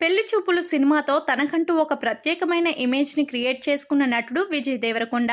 పెళ్ళి చూపులు సినిమాతో తనకంటూ ఒక ప్రత్యేకమైన ఇమేజ్ని క్రియేట్ చేసుకున్న నటుడు విజయ్ దేవరకొండ.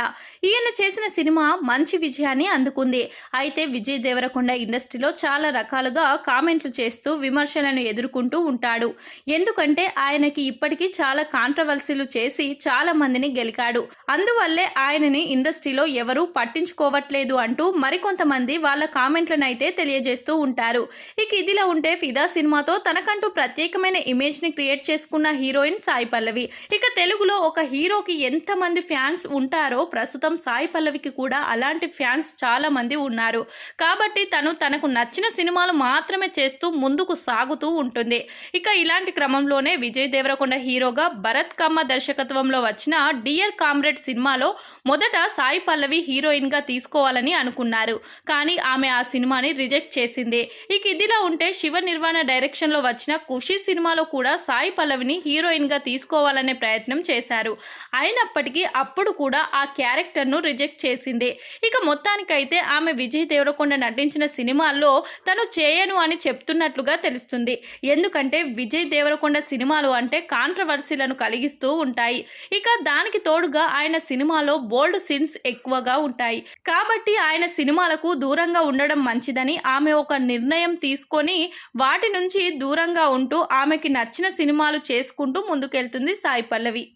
ఈయన చేసిన సినిమా మంచి విజయాన్ని అందుకుంది. అయితే విజయ్ దేవరకొండ ఇండస్ట్రీలో చాలా రకాలుగా కామెంట్లు చేస్తూ విమర్శలను ఎదుర్కొంటూ ఉంటాడు. ఎందుకంటే ఆయనకి ఇప్పటికీ చాలా కాంట్రవర్సీలు చేసి చాలా మందిని గెలికాడు. అందువల్లే ఆయనని ఇండస్ట్రీలో ఎవరూ పట్టించుకోవట్లేదు అంటూ మరికొంతమంది వాళ్ళ కామెంట్లను అయితే తెలియజేస్తూ ఉంటారు. ఇక ఇదిలా ఉంటే ఫిదా సినిమాతో తనకంటూ ప్రత్యేకమైన ఇమేజ్ని క్రియేట్ చేసుకున్న హీరోయిన్ సాయి పల్లవి. ఇక తెలుగులో ఒక హీరోకి ఎంతమంది ఫ్యాన్స్ ఉంటారో ప్రస్తుతం సాయి పల్లవికి కూడా అలాంటి ఫ్యాన్స్ చాలా మంది ఉన్నారు. కాబట్టి తను తనకు నచ్చిన సినిమాలు మాత్రమే చేస్తూ ముందుకు సాగుతూ ఉంటుంది. ఇక ఇలాంటి క్రమంలోనే విజయ్ దేవరకొండ హీరోగా భరత్ కమ్మ దర్శకత్వంలో వచ్చిన డియర్ కామ్రేడ్ సినిమాలో మొదట సాయి పల్లవి హీరోయిన్గా తీసుకోవాలని అనుకున్నారు. కానీ ఆమె ఆ సినిమాని రిజెక్ట్ చేసింది. ఇక ఇదిలా ఉంటే శివ నిర్వాణ డైరెక్షన్లో వచ్చిన ఖుషి సినిమాలో కూడా సాయి పల్లవిని హీరోయిన్గా తీసుకోవాలనే ప్రయత్నం చేశారు. అయినప్పటికీ అప్పుడు కూడా ఆ క్యారెక్టర్ను రిజెక్ట్ చేసింది. ఇక మొత్తానికైతే ఆమె విజయ్ దేవరకొండ నటించిన సినిమాల్లో తను చేయను అని చెప్తున్నట్లుగా తెలుస్తుంది. ఎందుకంటే విజయ్ దేవరకొండ సినిమాలు అంటే కాంట్రవర్సీలను కలిగిస్తూ ఉంటాయి. ఇక దానికి తోడుగా ఆయన సినిమాలో బోల్డ్ సీన్స్ ఎక్కువగా ఉంటాయి. కాబట్టి ఆయన సినిమాలకు దూరంగా ఉండడం మంచిదని ఆమె ఒక నిర్ణయం తీసుకొని వాటి నుంచి దూరంగా ఉంటూ ఆమెకి నచ్చిన సినిమాలు చేసుకుంటూ ముందుకెళ్తుంది సాయి పల్లవి.